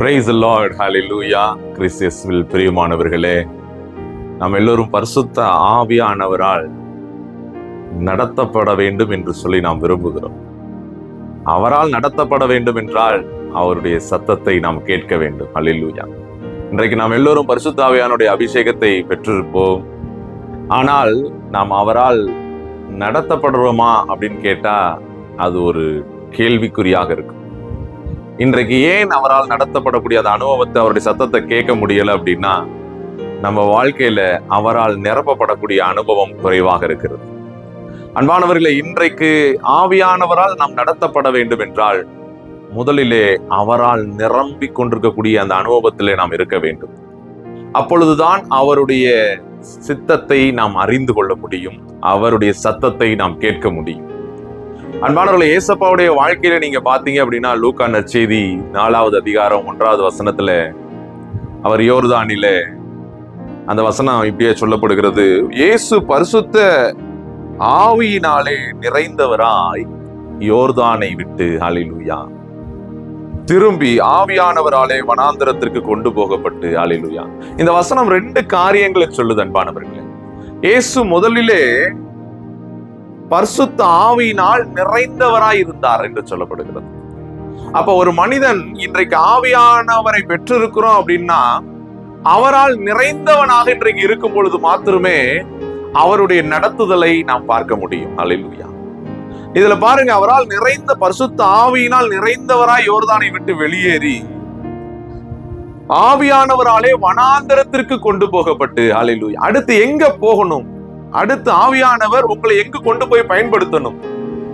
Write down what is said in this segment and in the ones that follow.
Price Lord லூயா கிறிஸ்தியஸ்வில் பிரியமானவர்களே நாம் எல்லோரும் பரிசுத்த ஆவியானவரால் நடத்தப்பட வேண்டும் என்று சொல்லி நாம் விரும்புகிறோம். அவரால் நடத்தப்பட வேண்டும் என்றால் அவருடைய சத்தத்தை நாம் கேட்க வேண்டும். ஹalleluya இன்றைக்கு நாம் எல்லோரும் பரிசுத்த ஆவியானுடைய அபிஷேகத்தை பெற்றிருப்போம். ஆனால் நாம் அவரால் நடத்தப்படுறோமா அப்படின்னு கேட்டால் அது ஒரு கேள்விக்குறியாக இருக்கும். இன்றைக்கு ஏன் அவரால் நடத்தப்படக்கூடிய அந்த அனுபவத்தை அவருடைய சத்தத்தை கேட்க முடியல அப்படின்னா நம்ம வாழ்க்கையில அவரால் நிரப்பப்படக்கூடிய அனுபவம் குறைவாக இருக்கிறது. அன்பானவர்களே இன்றைக்கு ஆவியானவரால் நாம் நடத்தப்பட வேண்டும் என்றால் முதலிலே அவரால் நிரம்பி கொண்டிருக்கக்கூடிய அந்த அனுபவத்திலே நாம் இருக்க வேண்டும். அப்பொழுதுதான் அவருடைய சித்தத்தை நாம் அறிந்து கொள்ள முடியும் அவருடைய சத்தத்தை நாம் கேட்க முடியும். அன்பானவர்களை ஏசப்பாவுடைய வாழ்க்கையில நீங்க பாத்தீங்க அப்படின்னா லூக்கா நற்செய்தி நாலாவது அதிகாரம் ஒன்றாவது வசனத்துல அவர் யோர்தானில அந்த வசனம் இப்படியே சொல்லப்படுகிறது. இயேசு பரிசுத்த ஆவியினாலே நிறைந்தவராய் யோர்தானை விட்டு. அலிலுயா திரும்பி ஆவியானவராலே வனாந்திரத்திற்கு கொண்டு போகப்பட்டு. அலிலுயா இந்த வசனம் ரெண்டு காரியங்களை சொல்லுது அன்பானவர்களே. இயேசு முதலிலே பரிசுத்த ஆவியினால் நிறைந்தவராய் இருந்தார் என்று சொல்லப்படுகிறது. அப்ப ஒரு மனிதன் இன்றைக்கு ஆவியானவரை பெற்றிருக்கிறோம் அப்படின்னா அவரால் நிறைந்தவனாக இன்றைக்கு இருக்கும் பொழுது மாத்திரமே அவருடைய நடத்துதலை நாம் பார்க்க முடியும். அல்லேலூயா. இதுல பாருங்க அவரால் நிறைந்த பரிசுத்த ஆவியினால் நிறைந்தவராய் யோர்தானை விட்டு வெளியேறி ஆவியானவராலே வனாந்தரத்திற்கு கொண்டு போகப்பட்டு அல்லேலூயா. அடுத்து எங்க போகணும்? அடுத்து ஆவியானவர் உங்களை எங்கு கொண்டு போய் பயன்படுத்தணும்?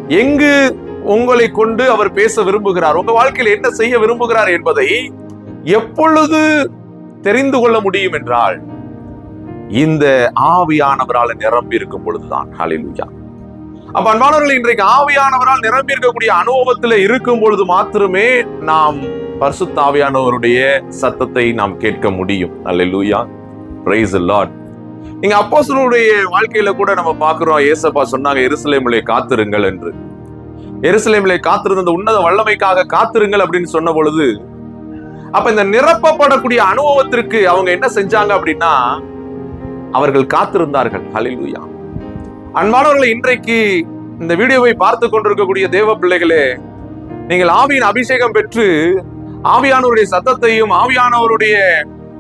எங்கு உங்களை கொண்டு அவர் பேச விரும்புகிறார்? உங்க வாழ்க்கையில் என்ன செய்ய விரும்புகிறார் என்பதை எப்பொழுது தெரிந்து கொள்ள முடியும் என்றால் இந்த ஆவியானவரால் நிரம்பி இருக்கும் பொழுதுதான். ஹலிலுயா அப்ப அன்பானவர்கள் இன்றைக்கு ஆவியானவரால் நிரம்பி இருக்கக்கூடிய அனுபவத்தில் இருக்கும் பொழுது மாத்திரமே நாம் பரிசுத்த ஆவியானவருடைய சத்தத்தை நாம் கேட்க முடியும். ஹalleluya பிரைஸ் the லாட் நீங்க அப்போஸ்தலருடைய வாழ்க்கையில கூட நம்ம பாக்குறோம் ஏசப்பா சொன்னாங்க எருசலேமிலே காத்திருங்கள் என்று. எருசலேமிலே காத்திருந்த அந்த உன்னத வல்லமைக்காக காத்திருங்கள் அப்படின்னு சொன்ன பொழுது அப்ப இந்த நிரப்பப்படக்கூடிய அனுபவத்திற்கு அவங்க என்ன செஞ்சாங்க அப்படின்னா அவர்கள் காத்திருந்தார்கள். ஹலிலுயா அன்பானவர்களை இன்றைக்கு இந்த வீடியோவை பார்த்து கொண்டிருக்கக்கூடிய தேவ பிள்ளைகளே நீங்கள் ஆவியின் அபிஷேகம் பெற்று ஆவியானவருடைய சத்தத்தையும் ஆவியானவருடைய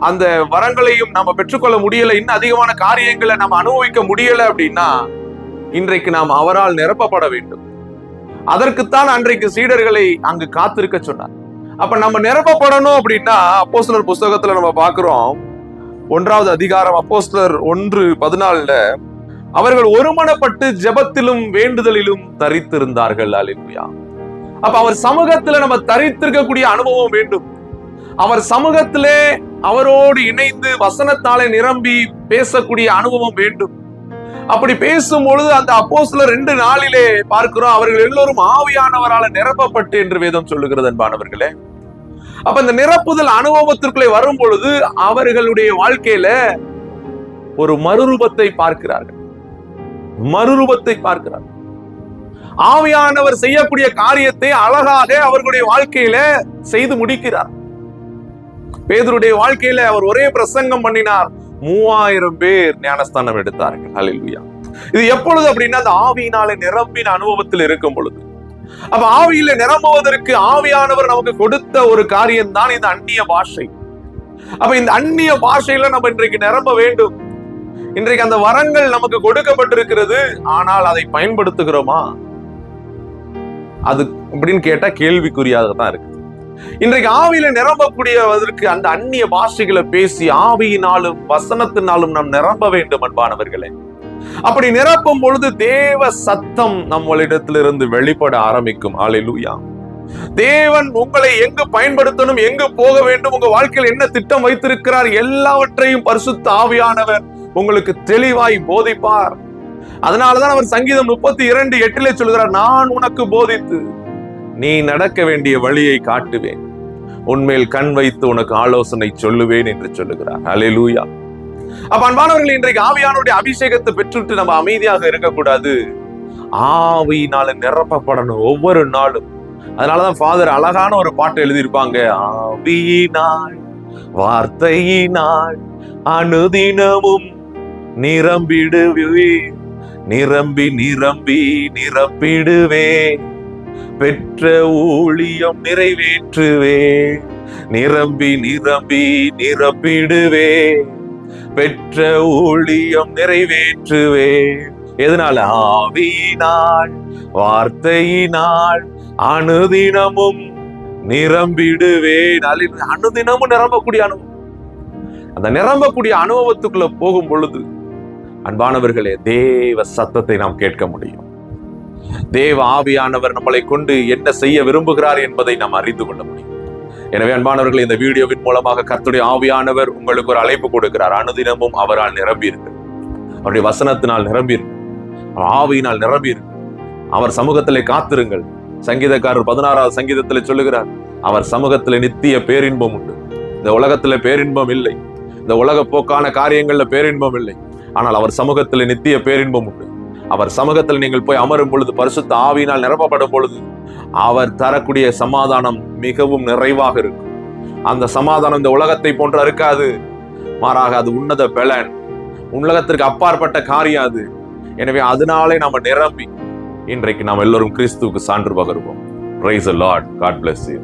அந்த வரங்களையும் நம்ம பெற்றுக்கொள்ள முடியல இன்னும் அதிகமான காரியங்களை நம்ம அனுபவிக்க முடியல அப்படின்னா இன்றைக்கு நாம் அவரால் நிரப்பப்பட வேண்டும். அதற்குத்தான் அன்றைக்கு சீடர்களை அங்கு காத்திருக்க சொன்னார். அப்ப நம்ம நிரப்பப்படணும் அப்படின்னா அப்போஸ்தலர் புஸ்தகத்துல நம்ம பார்க்கிறோம். ஒன்றாவது அதிகாரம் அப்போஸ்தலர் ஒன்று பதினாலுல அவர்கள் ஒருமனப்பட்டு ஜெபத்திலும் வேண்டுதலிலும் தரித்திருந்தார்கள். அல்லேலூயா அப்ப அவர் சமூகத்துல நம்ம தரித்திருக்கக்கூடிய அனுபவம் வேண்டும். அவர் சமூகத்திலே அவரோடு இணைந்து வசனத்தாலே நிரம்பி பேசக்கூடிய அனுபவம் வேண்டும். அப்படி பேசும் பொழுது அந்த அப்போஸ்ல ரெண்டு நாளிலே பார்க்கிறோம் அவர்கள் எல்லோரும் ஆவியானவரால நிரப்பப்பட்டு என்று வேதம் சொல்லுகிறது அன்பானவர்களே. அப்ப இந்த நிரப்புதல் அனுபவத்திற்குள்ளே வரும் பொழுது அவர்களுடைய வாழ்க்கையில ஒரு மறுரூபத்தை பார்க்கிறார்கள். மறுரூபத்தை பார்க்கிறார்கள். ஆவியானவர் செய்யக்கூடிய காரியத்தை அழகாக அவர்களுடைய வாழ்க்கையில செய்து முடிக்கிறார். பேதருடைய வாழ்க்கையில அவர் ஒரே பிரசங்கம் பண்ணினார். மூவாயிரம் பேர் ஞானஸ்தானம் எடுத்தார்கள். ஹalleluya. இது எப்பொழுது அப்படின்னா அந்த ஆவியினாலே நிரம்பின அனுபவத்தில் இருக்கும் பொழுது. அப்ப ஆவியில நிரம்புவதற்கு ஆவியானவர் நமக்கு கொடுத்த ஒரு காரியம் தான் இந்த அந்நிய பாஷை. அப்ப இந்த அந்நிய பாஷையில நம்ம இன்றைக்கு நிரம்ப வேண்டும். இன்றைக்கு அந்த வரங்கள் நமக்கு கொடுக்கப்பட்டிருக்கிறது. ஆனால் அதை பயன்படுத்துகிறோமா? அது அப்படின்னு கேட்டா கேள்விக்குறியாக தான் இருக்கு. இன்றைக்கு ஆவியில நிரம்பக்கூடியவதற்கு அந்த அந்நிய பாஷைகளை பேசி ஆவியினாலும் வசனத்தினாலும் நாம் நிரம்ப வேண்டும் அன்பானவர்களே. அப்படி நிரப்பும் பொழுது தேவ சத்தம் நம்மளிடத்திலிருந்து வெளிப்பட ஆரம்பிக்கும். ஆலையிலூயா தேவன் உங்களை எங்கு பயன்படுத்தணும் எங்கு போக வேண்டும் உங்க வாழ்க்கையில் என்ன திட்டம் வைத்திருக்கிறார் எல்லாவற்றையும் பரிசுத்த ஆவியானவர் உங்களுக்கு தெளிவாய் போதிப்பார். அதனாலதான் அவர் சங்கீதம் முப்பத்தி இரண்டு எட்டிலே சொல்கிறார் நான் உனக்கு போதித்து நீ நடக்க வேண்டிய வழியை காட்டுவேன். உன்மேல் கண் வைத்து உனக்கு ஆலோசனை சொல்லுவேன் என்று சொல்லுகிறார். ஹalleluya அப்ப அன்பானவர்கள் இன்றைக்கு ஆவியானுடைய அபிஷேகத்தை பெற்றுட்டு நம்ம அமைதியாக இருக்கக்கூடாது. ஆவியினால நிரப்பப்படணும் ஒவ்வொரு நாளும். அதனாலதான் ஃபாதர் அழகான ஒரு பாட்டு எழுதியிருப்பாங்க. ஆவியினால் வார்த்தையினால் அனுதினமும் நிரம்பிடுவே நிரம்பி நிரம்பி நிரப்பிடுவே பெற்ற ஊழியம் நிறைவேற்றுவே நிரம்பி நிரம்பி நிரப்பிடுவே பெற்ற ஊழியம் நிறைவேற்றுவே எதனால? ஆவியினாள் வார்த்தையினாள் அனுதினமும் நிரம்பிடுவே அனுதினமும் நிரம்பக்கூடிய அனுபவம். அந்த நிரம்பக்கூடிய அனுபவத்துக்குள்ள போகும் பொழுது அன்பானவர்களே தேவ சத்தத்தை நாம் கேட்க முடியும். தேவ ஆவியானவர் நம்மளை கொண்டு என்ன செய்ய விரும்புகிறார் என்பதை நாம் அறிந்து கொள்ள முடியும். எனவே அன்பானவர்கள் இந்த வீடியோவின் மூலமாக கர்த்துடைய ஆவியானவர் உங்களுக்கு ஒரு அழைப்பு கொடுக்கிறார். அனுதினமும் அவரால் நிரம்பியிருக்கு. அவருடைய வசனத்தினால் நிரம்பியிருக்கு. அவர் ஆவியினால் நிரம்பியிருக்கு. அவர் சமூகத்திலே காத்திருங்கள். சங்கீதக்காரர் பதினாறாவது சங்கீதத்தில் சொல்லுகிறார் அவர் சமூகத்தில் நித்திய பேரின்பம் உண்டு. இந்த உலகத்தில் பேரின்பம் இல்லை. இந்த உலக போக்கான காரியங்கள்ல பேரின்பம் இல்லை. ஆனால் அவர் சமூகத்தில் நித்திய பேரின்பம் உண்டு. அவர் சமூகத்தில் நீங்கள் போய் அமரும் பொழுது பரிசுத்த ஆவியினால் நிரப்பப்படும் பொழுது அவர் தரக்கூடிய சமாதானம் மிகவும் நிறைவாக இருக்கும். அந்த சமாதானம் இந்த உலகத்தை போன்று இருக்காது மாறாக அது உன்னத பெலன். உலகத்திற்கு அப்பாற்பட்ட காரியம் அது. எனவே அதனாலே நாம நிரம்பி இன்றைக்கு நாம் எல்லோரும் கிறிஸ்துவுக்கு சான்று பகருவோம். Praise lord god bless you